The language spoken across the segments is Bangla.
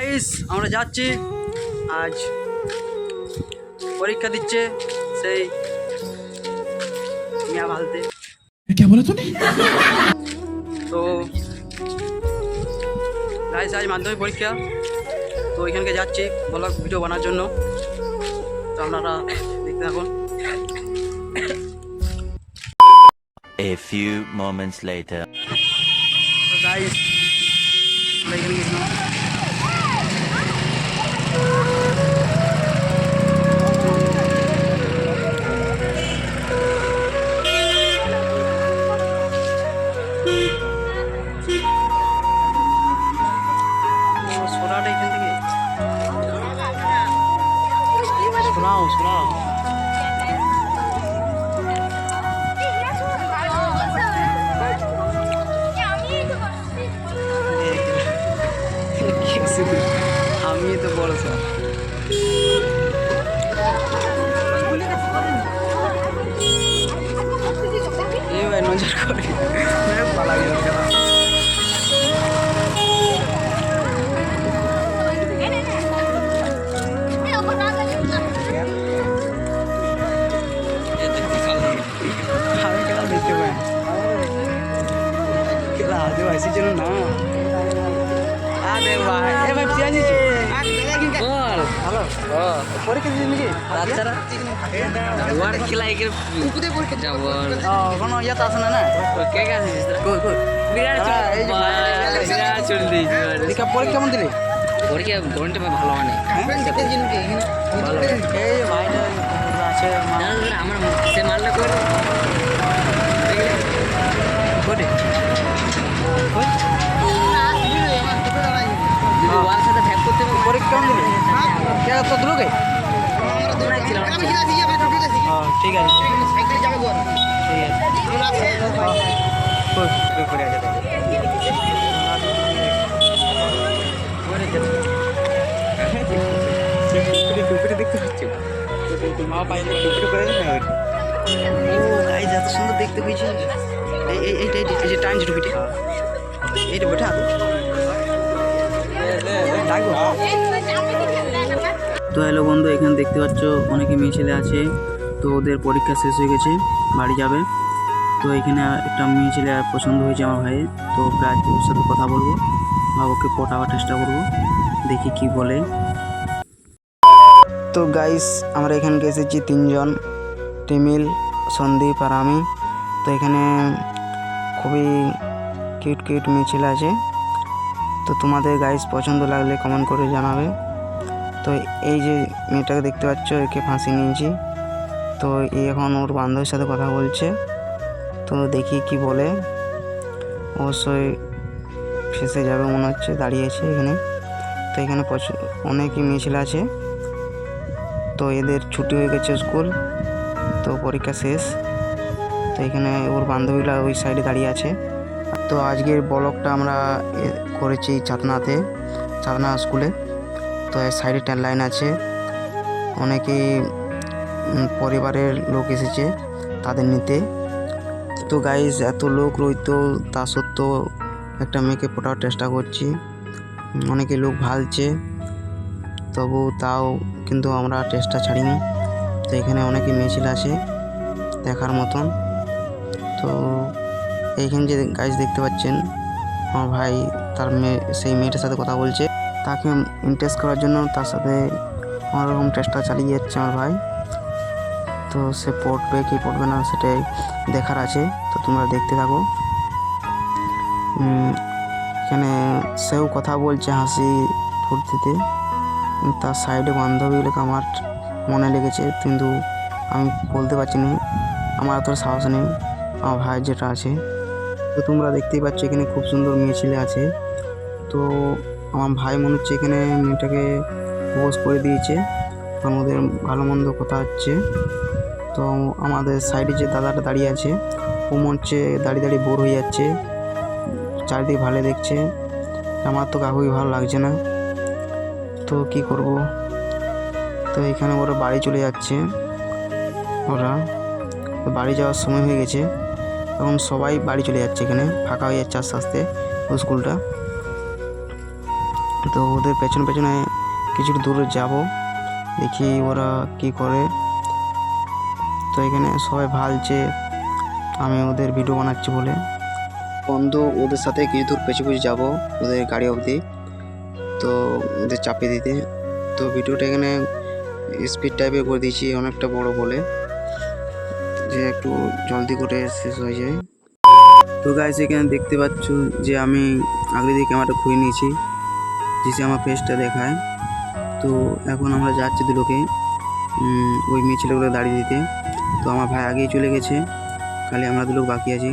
গাইস আমরা যাচ্ছি। আজ পরীক্ষা দিচ্ছে সেই মিয়া ভালতে। তো গাইস আজ মাধ্যমিক পরীক্ষা। তো ওইখানকে যাচ্ছি ব্লগ ভিডিও বানার জন্য। তো আপনারা দেখতে থাকুন। A few moments later. So guys, আমি তো বড় স্যার এই ভাই নজর করে পালা গেল খেলা আমি খেলা দেখতে পাই খেলা আজও আসিছিল না আরে হ্যালো পরীক্ষা দিছিস নাকি বাচ্চারা ওয়ার খেলা একে যাব। কোনো ইয়াত আছে না না? কে কে আসিস কই কই? বিরাট হ্যাঁ, এই যে ভাই। বিরাট চলে দিয়েছি পরীক্ষা কেমন দিলি? পরীক্ষা গণিত ভালো মানে ভালো এই ভাইটা আছে আমার সে মালটা করে পরীক্ষা দিলি কে তো দিলো কে ছিল হ্যাঁ ঠিক আছে ঠিক আছে মা টুকরি করে ও গাইজ এত সুন্দর দেখতে পেয়েছি এই এই এইটা এই যে টাইমস টুপিটা এইটা বেটা ডাকবো তো হ্যালো বন্ধু, এখানে দেখতে পাচ্ছ, অনেকে মেয়ে ছেলে আছে, তো ওদের পরীক্ষা শেষ হয়ে গেছে, বাড়ি যাবে। তো এখানে একটা মেয়ে ছেলে পছন্দ হয়েছে আমার ভাইয়ের, তো আজ ওর সাথে কথা বলব, বা ওকে পটাবার চেষ্টা করব, দেখি কি বলে। তো গাইস আমরা এখানকে এসেছি তিনজন টিমিল সন্দীপ আর আমি। তো এখানে খুবই কিউট কিউট মেয়ে ছেলে আছে। তো তোমাদের গাইস পছন্দ লাগলে কমেন্ট করে জানাবে। তো এই যে মেয়েটাকে দেখতে পাচ্ছ, একে ফাঁসি নিয়েছি। তো এই এখন ওর বান্ধবীর সাথে কথা বলছে। তো দেখি কি বলে। অবশ্যই ফেসে যাবে মনে হচ্ছে, দাঁড়িয়েছে এখানে। তো এখানে অনেকই মেয়ে ছেলে আছে। তো এদের ছুটি হয়ে গেছে স্কুল। তো পরীক্ষা শেষ। তো এখানে ওর বান্ধবীরা ওই সাইডে দাঁড়িয়ে আছে। তো আজকের ব্লগটা আমরা করেছি চাতনাতে, চাতনা স্কুলে। তো এর সাইডে ট্রেন লাইন আছে, অনেকেই পরিবারের লোক এসেছে তাদের নিতে। তো গাইজ এত লোক রইত, তা সত্ত্বেও একটা মেয়েকে ফোটার চেষ্টা করছি। অনেকে লোক ভালছে, তবু তাও কিন্তু আমরা চেষ্টা ছাড়িনি। তো এখানে অনেকে মেয়ে ছেলে আছে, দেখার মতন। তো এইখানে যে গাইজ দেখতে পাচ্ছেন, আমার ভাই তার মেয়ে, সেই মেয়েটার সাথে কথা বলছে। তাকে ইমপ্রেস করার জন্য তার সাথে আমার রকম চেষ্টা চালিয়ে যাচ্ছে আমার ভাই। তো সে পড়বে কি পড়বে না সেটাই দেখার আছে। তো তোমরা দেখতে থাকো। এখানে সেও কথা বলছে হাসি ফুর্তিতে। তার সাইডে বান্ধবীগুলোকে আমার মনে লেগেছে, কিন্তু আমি বলতে পারছি না। আমার এত সাহস নেই। আমার ভাই যেটা আছে। তো তোমরা দেখতেই পাচ্ছ এখানে খুব সুন্দর মেয়ে ছেলে আছে। তো আমার ভাই মনে হচ্ছে এখানে মেয়েটাকে প্রপোজ করে দিয়েছে। কারণ ওদের ভালো মন্দ কথা হচ্ছে। তো আমাদের সাইডে যে দাদাটা দাঁড়িয়ে আছে, ও মনে হচ্ছে দাঁড়িয়ে দাঁড়িয়ে বোর হয়ে যাচ্ছে। চারিদিক ভালো দেখছে। আমার তো কাকুই ভালো লাগছে না। তো কি করব? তো এখানে ওরা বাড়ি চলে যাচ্ছে। ওরা বাড়ি যাওয়ার সময় হয়ে গেছে। এখন সবাই বাড়ি চলে যাচ্ছে এখানে, ফাঁকা হয়ে যাচ্ছে আস্তে আস্তে স্কুলটা। তো ওদের পেছনে পেছনে কিছু দূরে যাব, দেখি ওরা কি করে। তো এখানে সবাই ভালছে, আমি ওদের ভিডিও বানাচ্ছি বলে। বন্ধু, ওদের সাথে কিছু দূর পেছু পেছু যাব, ওদের গাড়ি অবধি। তো ওদের চাপিয়ে দিতে। তো ভিডিওটা এখানে স্পিড টাইপের করে দিয়েছি, অনেকটা বড় বলে। যে একটু জলদি করে শেষ হয়ে যায়। তো গাইস এখানে দেখতে পাচ্ছ যে আমি আগে দিয়ে ক্যামেরাটা খুলে নিয়েছি। যেসে আমার ফেসটা দেখায়। তো এখন আমরা যাচ্ছি দুলোকে ওই মেয়ে ছেলেগুলো দাঁড়িয়ে দিতে। তো আমার ভাই আগেই চলে গেছে। খালি আমরা দুলোক বাকি আছি।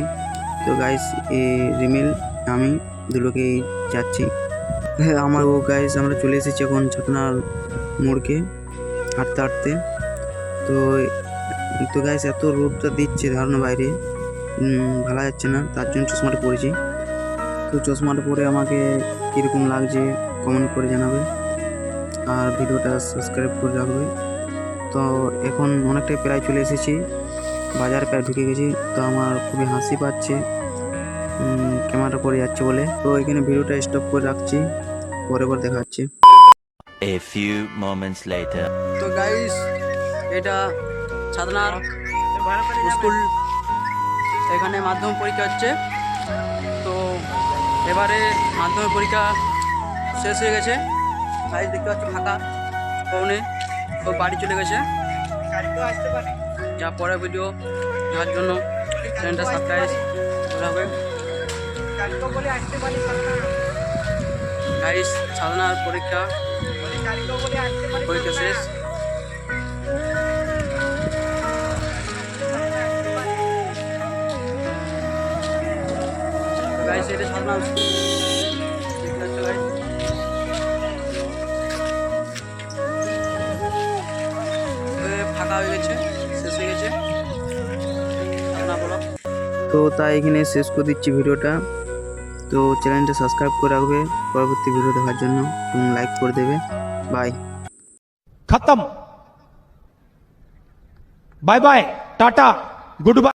তো গাইস এ রিমেল, আমি দুলোকেই যাচ্ছি। আমার ও গাইস আমরা চলে এসেছি এখন ছাতনার মোড়কে হাঁটতে হাঁটতে। তো তো গাইস এত রোদটা দিচ্ছে ধারণা বাইরে। উম, ভালো যাচ্ছে না তার জন্য চশমাটা পরেছি। তো চশমাটা পরে আমাকে কীরকম লাগছে কমেন্ট করে জানাবে। আর ভিডিওটা সাবস্ক্রাইব করে রাখবে। তো এখন অনেকটাই প্রায় চলে এসেছি। বাজার প্রায় ঢুকে গেছি তো আমার খুবই হাসি পাচ্ছে। উম, ক্যামেরাটা পড়ে যাচ্ছে বলে। তো এখানে ভিডিওটা স্টপ করে রাখছি। পরে পর দেখা হচ্ছে। A few moments later. তো গাইস এটা ছাদনার স্কুল এখানে মাধ্যমিক পরীক্ষা হচ্ছে। তো এবারে মাধ্যমিক পরীক্ষা শেষ হয়ে গেছে। গাইস দেখতে পাচ্ছি ফাঁকা পৌনে ও বাড়ি চলে গেছে। যা পরে ভিডিও দেখার জন্য। চ্যানেলটা সাবস্ক্রাইব করা হবে গাইস সাধনার পরীক্ষা। পরীক্ষা শেষ। তো তাই এখানে শেষ করে দিচ্ছি ভিডিওটা। তো চ্যানেলটা সাবস্ক্রাইব করে রাখবে পরবর্তী ভিডিও দেখার জন্য। এবং লাইক করে দেবে। বাই খতম bye bye tata good bye